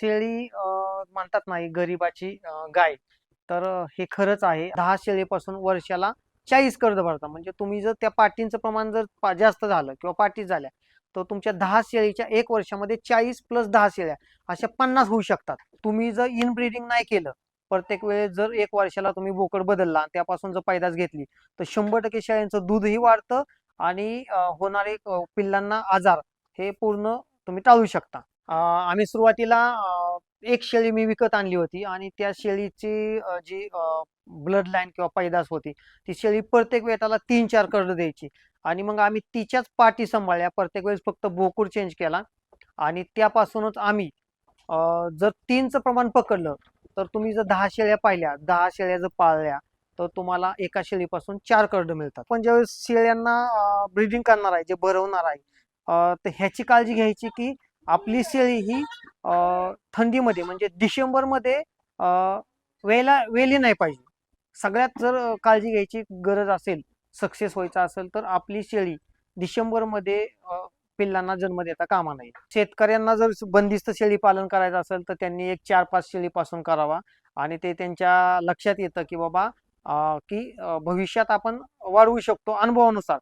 शेळी म्हणतात नाही गरिबाची गाय. तर हे खरंच आहे. दहा शेळीपासून वर्षाला चाळीस कर्ज भरता. म्हणजे तुम्ही जर त्या पाटींचं प्रमाण जर जास्त झालं किंवा पाटी झाल्या तर तुमच्या दहा शेळीच्या एक वर्षामध्ये चाळीस प्लस दहा शेळ्या अशा पन्नास होऊ शकतात. तुम्ही जर इनब्रीडिंग नाही केलं प्रत्येक वेळेस जर एक वर्षाला तुम्ही बोकड बदलला आणि त्यापासून जर पैदास घेतली तर शंभर टक्के शेळ्यांचं दूधही वाढतं आणि होणारे पिल्लांना आजार हे पूर्ण तुम्ही टाळू शकता. आम्ही सुरुवातीला एक शेळी मी विकत आणली होती आणि त्या शेळीची जी ब्लड लाईन किंवा पैदास होती ती शेळी प्रत्येक वेळेला तीन चार कर्ड द्यायची. आणि मग आम्ही तिच्याच पाठी सांभाळल्या प्रत्येक वेळेस फक्त बोकूर चेंज केला आणि त्यापासूनच आम्ही जर तीनचं प्रमाण पकडलं तर तुम्ही जर दहा शेळ्या पाहिल्या दहा शेळ्या जर पाळल्या तर तुम्हाला एका शेळीपासून चार कर्ड मिळतात. पण ज्यावेळेस शेळ्यांना ब्रीडिंग करणार आहे जे भरवणार आहे तर ह्याची काळजी घ्यायची की आपली शेळी ही थंडीमध्ये म्हणजे डिसेंबरमध्ये वेला वेली नाही पाहिजे. सगळ्यात जर काळजी घ्यायची गरज असेल सक्सेस व्हायचा असेल तर आपली शेळी डिसेंबरमध्ये पिल्लांना जन्म देता कामा नाही शेतकऱ्यांना जर बंदिस्त शेळी पालन करायचं असेल तर त्यांनी एक चार पाच शेळीपासून करावा. आणि ते त्यांच्या लक्षात येतं की बाबा की भविष्यात आपण वाढवू शकतो अनुभवानुसार.